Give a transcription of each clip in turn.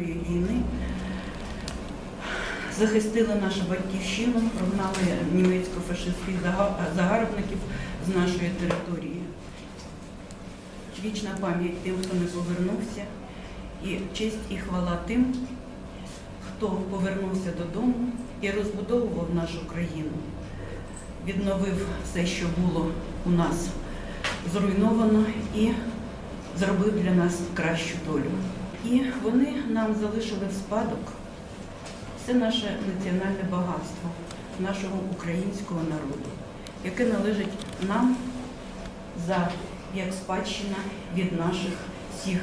вітчизняної війни захистили нашу батьківщину, прогнали німецько-фашистських загарбників з нашої території. Вічна пам'ять тим, хто не повернувся, і честь і хвала тим, хто повернувся додому і розбудовував нашу країну, відновив все, що було у нас зруйновано, і зробив для нас кращу долю. І вони нам залишили в спадок все наше національне багатство нашого українського народу, яке належить нам за як спадщина від наших всіх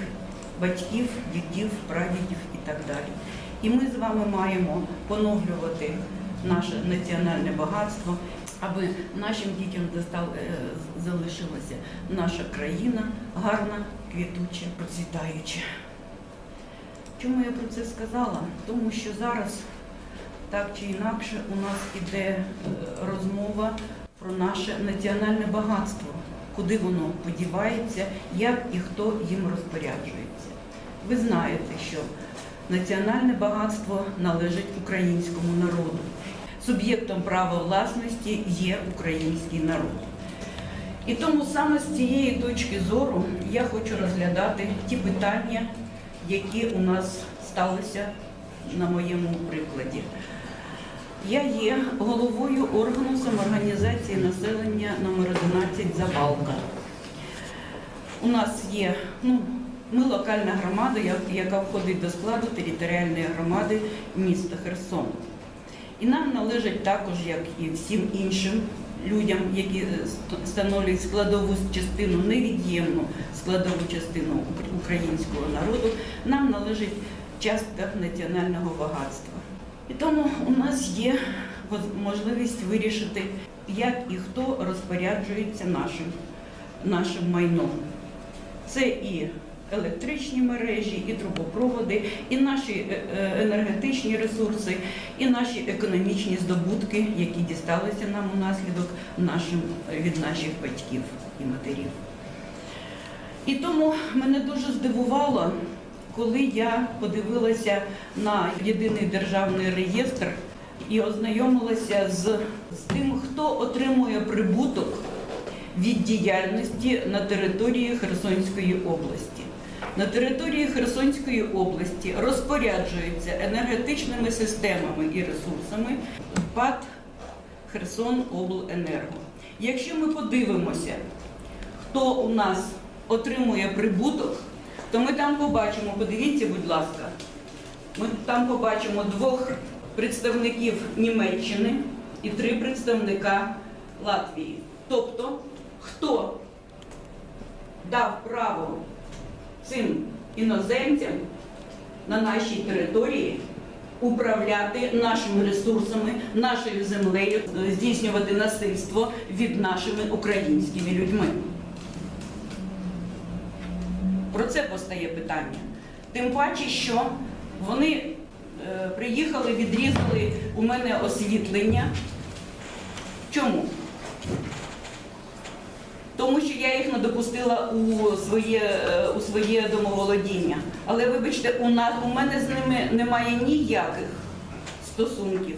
батьків, дідів, прадідів і так далі. І ми з вами маємо поновлювати наше національне багатство, аби нашим дітям достал- е, залишилася наша країна гарна, квітуча, процвітаюча. Чому я про це сказала? Тому що зараз так чи інакше у нас іде е, розмова про наше національне багатство, куди воно подівається, як і хто їм розпоряджується. Ви знаєте, що національне багатство належить українському народу. Суб'єктом права власності є український народ. І тому саме з цієї точки зору я хочу розглядати ті питання, які у нас сталися на моєму прикладі. Я є головою органу самоорганізації населення номер 11 Забалка. У нас є, ну, ми локальна громада, яка входить до складу територіальної громади міста Херсон. І нам належить також, як і всім іншим людям, які е, становлять складову частину, невід'ємну складову частину українського народу, нам належить частка національного багатства. І тому у нас є можливість вирішити, як і хто розпоряджується нашим, нашим майном. Це і електричні мережі, і трубопроводи, і наші е, е, енергетичні ресурси, і наші економічні здобутки, які дісталися нам унаслідок нашим, від наших батьків і матерів. І тому мене дуже здивувало, коли я подивилася на єдиний державний реєстр і ознайомилася з, з тим, хто отримує прибуток від діяльності на території Херсонської області. На території Херсонської області розпоряджується енергетичними системами і ресурсами ПАД Херсонобленерго. Якщо ми подивимося, хто у нас отримує прибуток, то ми там побачимо, подивіться, будь ласка, ми там побачимо двох представників Німеччини і три представника Латвії. Тобто, хто дав право цим іноземцям на нашій території управляти нашими ресурсами, нашою землею, здійснювати насильство від нашими українськими людьми. Про це постає питання. Тим паче, що вони е, приїхали, відрізали у мене освітлення. Чому? Тому що я їх не допустила у своє, е, у своє домоволодіння. Але вибачте, у нас у мене з ними немає ніяких стосунків.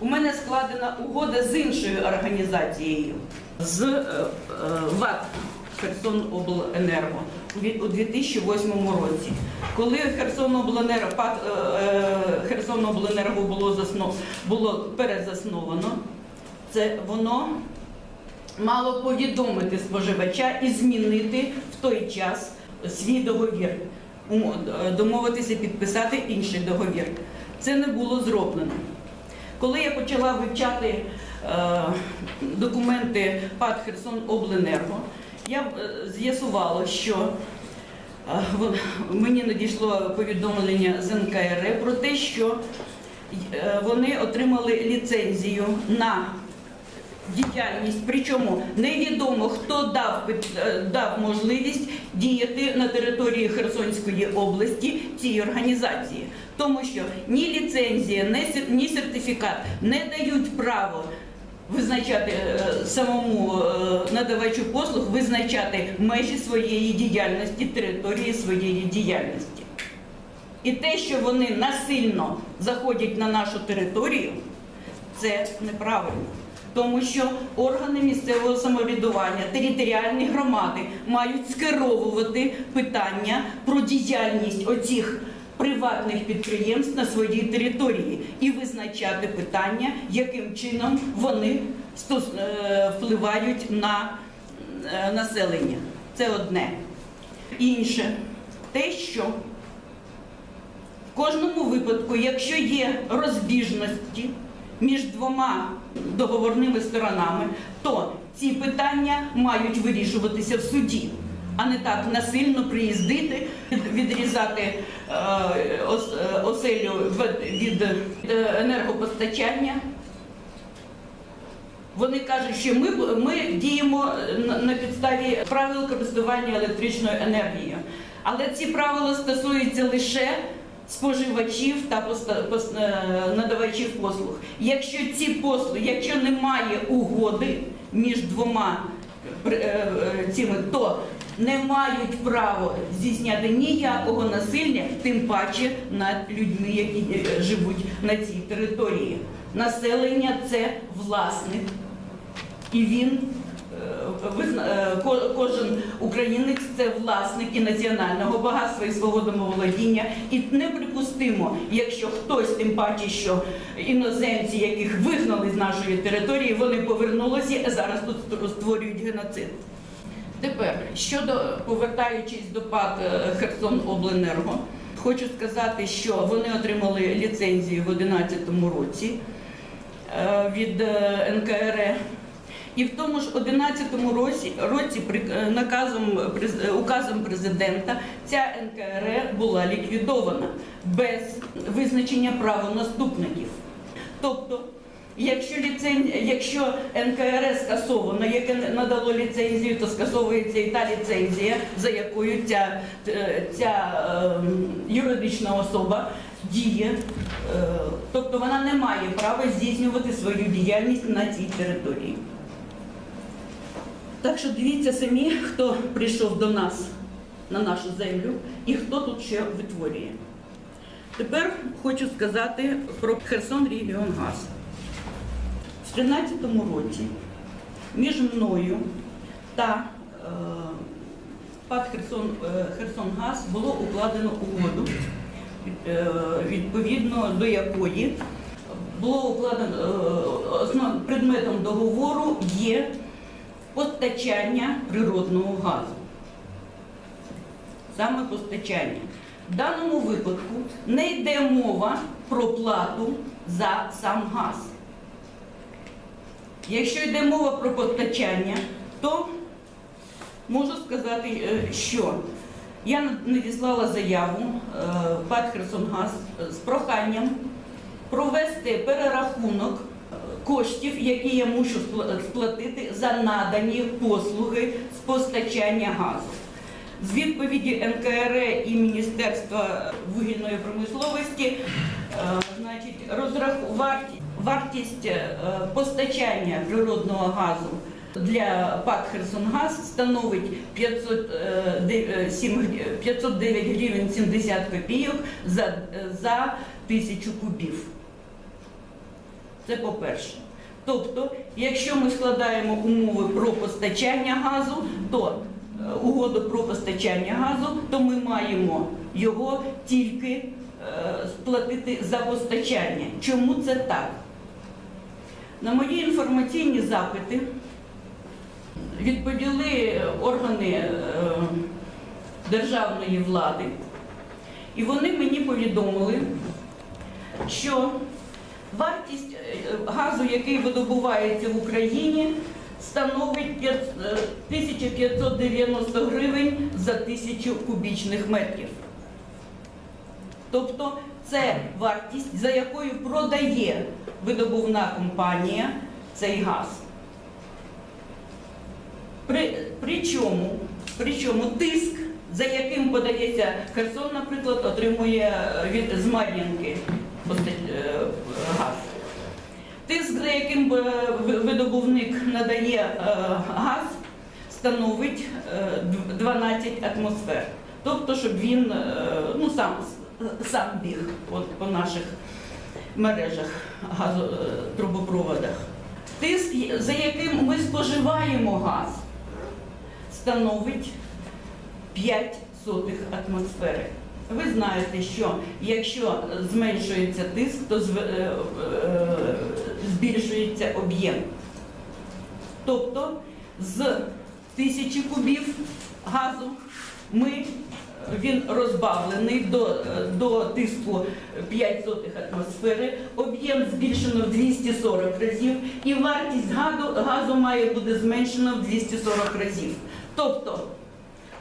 У мене складена угода з іншою організацією, з е, е, ВАТ Херсонобленерго у 2008 році. Коли Херсонобленерго, ПАТ, е, е, Херсонобленерго було, засно, було перезасновано, це воно мало повідомити споживача і змінити в той час свій договір, домовитися підписати інший договір. Це не було зроблено. Коли я почала вивчати е, документи ПАД Херсонобленерго, я е, з'ясувала, що е, мені надійшло повідомлення з НКРЕ про те, що е, вони отримали ліцензію на діяльність, причому невідомо, хто дав, е, дав можливість діяти на території Херсонської області цій організації. Тому що ні ліцензія, ні сертифікат не дають право визначати е, самому е, надавачу послуг, визначати межі своєї діяльності, території своєї діяльності. І те, що вони насильно заходять на нашу територію, це неправильно. Тому що органи місцевого самоврядування, територіальні громади мають скеровувати питання про діяльність оцих приватних підприємств на своїй території і визначати питання, яким чином вони е, впливають на е, населення. Це одне. Інше, те, що в кожному випадку, якщо є розбіжності між двома договорними сторонами, то ці питання мають вирішуватися в суді, а не так насильно приїздити, відрізати е, е, оселю від- е, енергопостачання. Вони кажуть, що ми, ми діємо на підставі правил користування електричною енергією. Але ці правила стосуються лише споживачів та е, надавачів послуг. Якщо ці послуги, якщо немає угоди між двома е, е, цими, то не мають права здійсняти ніякого насилля, тим паче над людьми, які живуть на цій території. Населення це власник і він е, кожен українець це власник і національного багатства і свого домоволодіння. І неприпустимо, якщо хтось, тим паче, що іноземці, яких вигнали з нашої території, вони повернулися і зараз тут створюють геноцид. Тепер щодо повертаючись до ПАД е, Херсон Обленерго, хочу сказати, що вони отримали ліцензію в 2011 році е, від НКРЕ. І в тому ж 11 році, році е, наказом е, указом президента ця НКРЕ була ліквідована без визначення правонаступників. Тобто, якщо ліцен... якщо НКРЕ скасовано, яке надало ліцензію, то скасовується і та ліцензія, за якою ця, е, ця ем, юридична особа діє. Тобто вона не має права здійснювати свою діяльність на цій території. Так що дивіться самі, хто прийшов до нас на нашу землю і хто тут ще витворює. Тепер хочу сказати про Херсон Регіонгаз. В 2013 році між мною та е, ПАД Херсон, е, Херсонгаз було укладено угоду, е, відповідно до якої було укладено е, основ- предметом договору є постачання природного газу. Саме постачання. В даному випадку не йде мова про плату за сам газ. Якщо йде мова про постачання, то можу сказати, е, що я надіслала заяву е, ПАД Херсонгаз з проханням провести перерахунок коштів, які я мушу сплатити за надані послуги з постачання газу. З відповіді НКРЕ і Міністерства вугільної промисловості, е, значить, вартість е, постачання природного газу для ПАК Херсонгаз становить 500, е, 509 гривень 70 копійок за, за тисячу кубів. Це по-перше. Тобто, якщо ми складаємо умови про постачання газу, то е, угоду про постачання газу, то ми маємо його тільки е, сплатити за постачання. Чому це так? На мої інформаційні запити відповіли органи е, державної влади, і вони мені повідомили, що вартість е, газу, який видобувається в Україні, становить е, 1590 гривень за тисячу кубічних метрів. Тобто це вартість, за якою продає видобувна компанія цей газ. При, причому, причому тиск, за яким подається Херсон, наприклад, отримує е, від Мар'їнки е, газ. Тиск, за яким е, видобувник надає е, газ, становить е, 12 атмосфер. Тобто, щоб він е, ну, сам, сам біг от, по наших мережах газотрубопроводах. Тиск, за яким ми споживаємо газ, становить 5 сотих атмосфери. Ви знаєте, що якщо зменшується тиск, то е, е, збільшується об'єм. Тобто з тисячі кубів газу ми, він розбавлений до, е, до тиску 5 сотих атмосфери, об'єм збільшено в 240 разів, і вартість газу, газу має бути зменшена в 240 разів. Тобто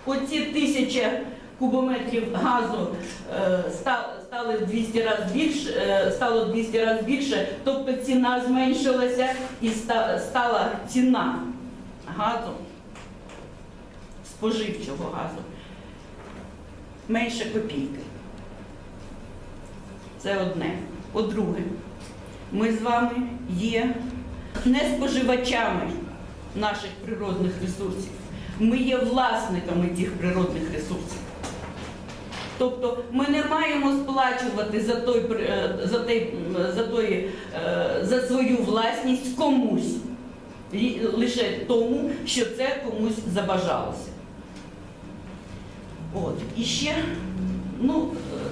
оці тисяча кубометрів газу е, ста- стали в 200 разів більше, е, стало 200 разів більше, тобто ціна зменшилася і стала ціна газу, споживчого газу, менше копійки. Це одне. По-друге, ми з вами є не споживачами наших природних ресурсів. Ми є власниками цих природних ресурсів. Тобто ми не маємо сплачувати за той, е, за той, за той, е, за свою власність комусь. Лише тому, що це комусь забажалося. От. І ще, ну,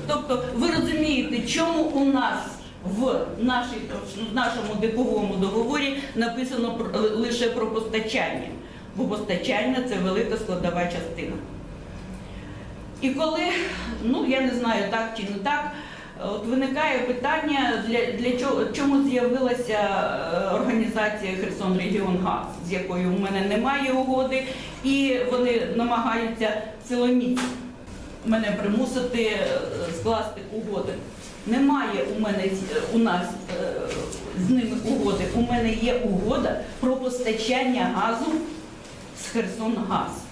тобто, ви розумієте, чому у нас в, нашій, в нашому диповому договорі написано лише про постачання, бо постачання це велика складова частина. І коли, ну я не знаю, так чи не так, от виникає питання, для, для чого, чому з'явилася е, організація Херсон Регіон Газ, з якою в мене немає угоди, і вони намагаються силоміць мене примусити е, скласти угоди. Немає у мене у нас е, з ними угоди. У мене є угода про постачання газу з Херсонгаз.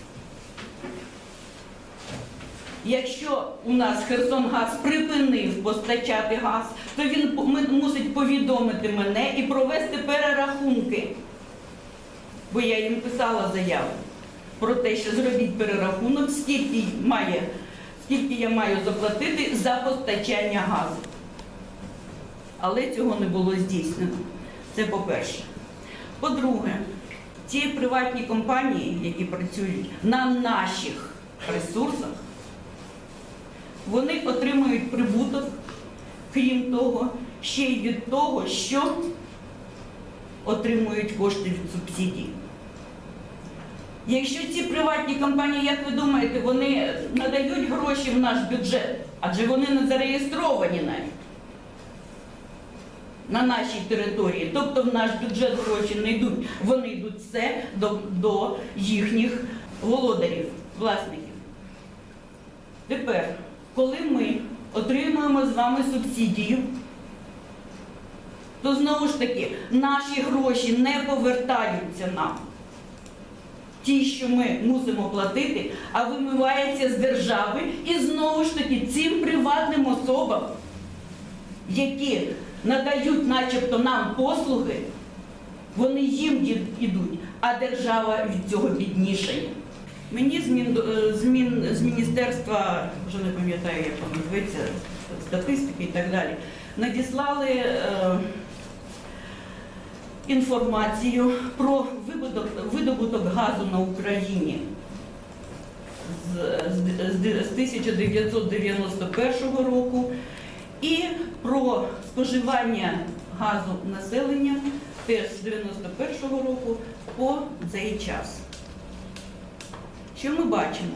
Якщо у нас Херсонгаз припинив постачати газ, то він мусить повідомити мене і провести перерахунки. Бо я їм писала заяву про те, що зробіть перерахунок, скільки має, скільки я маю заплатити за постачання газу. Але цього не було здійснено. Це по-перше. По-друге, ті приватні компанії, які працюють на наших ресурсах, вони отримують прибуток, крім того, ще й від того, що отримують кошти від субсидій. Якщо ці приватні компанії, як ви думаєте, вони надають гроші в наш бюджет, адже вони не зареєстровані навіть на нашій території, тобто в наш бюджет гроші не йдуть, вони йдуть все до, до їхніх володарів, власників. Тепер, коли ми отримуємо з вами субсидію, то знову ж таки наші гроші не повертаються нам. Ті, що ми мусимо платити, а вимивається з держави і знову ж таки цим приватним особам, які надають начебто нам послуги, вони їм йдуть, а держава від цього біднішає. Мені з, Мін- е, з, Мін- з міністерства, вже не пам'ятаю, як воно зветься, статистики і так далі, надіслали е, інформацію про видобуток, видобуток газу на Україні з, з, з, з 1991 року і про споживання газу населення теж з 91 року по цей час. Що ми бачимо?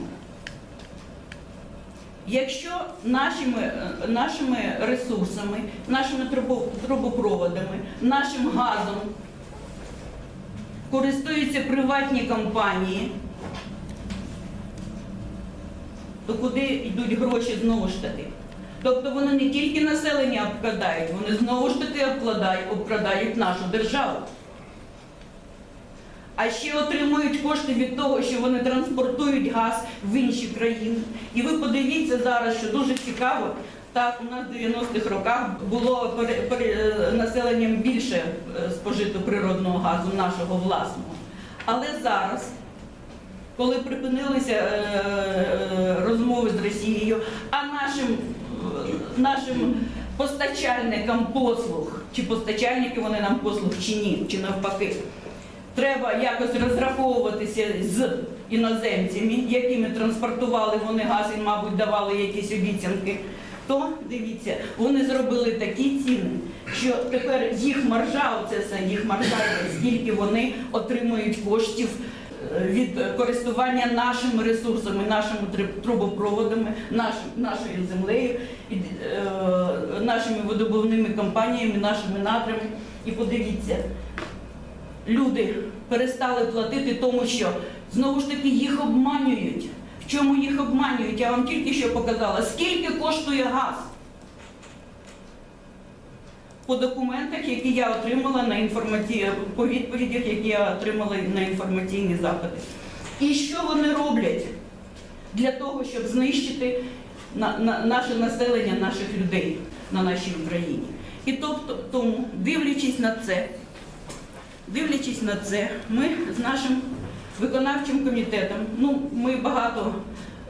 Якщо нашими, е, нашими ресурсами, нашими трубопроводами, нашим газом користуються приватні компанії, то куди йдуть гроші знову ж таки? Тобто вони не тільки населення обкрадають, вони знову ж таки обкладають, обкрадають нашу державу. А ще отримують кошти від того, що вони транспортують газ в інші країни. І ви подивіться зараз, що дуже цікаво, так у нас в 90-х роках було пере- населенням більше е, спожито природного газу, нашого власного. Але зараз, коли припинилися е, е, розмови з Росією, а нашим, нашим постачальникам послуг, чи постачальники вони нам послуг, чи ні, чи навпаки. Треба якось розраховуватися з іноземцями, якими транспортували вони газ і, мабуть, давали якісь обіцянки. То дивіться, вони зробили такі ціни, що тепер їх маржа, оце їх маржа, скільки вони отримують коштів е, від користування нашими ресурсами, нашими трубопроводами, нашим, нашою землею, е, нашими видобувними компаніями, нашими надрами. І подивіться, люди перестали платити тому, що знову ж таки їх обманюють. В чому їх обманюють? Я вам тільки що показала, скільки коштує газ. По документах, які я отримала на інформаці... по відповідях, які я отримала на інформаційні запити. І що вони роблять для того, щоб знищити на, на, наше населення, наших людей на нашій Україні? І тобто, тому, дивлячись на це, Дивлячись на це, ми з нашим виконавчим комітетом, ну ми багато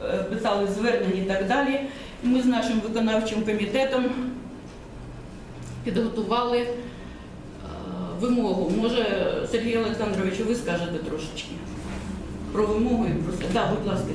е, писали звернень і так далі. Ми з нашим виконавчим комітетом підготували е, вимогу. Може, Сергій Олександрович, ви скажете трошечки про вимогу і про це. Так, будь ласка.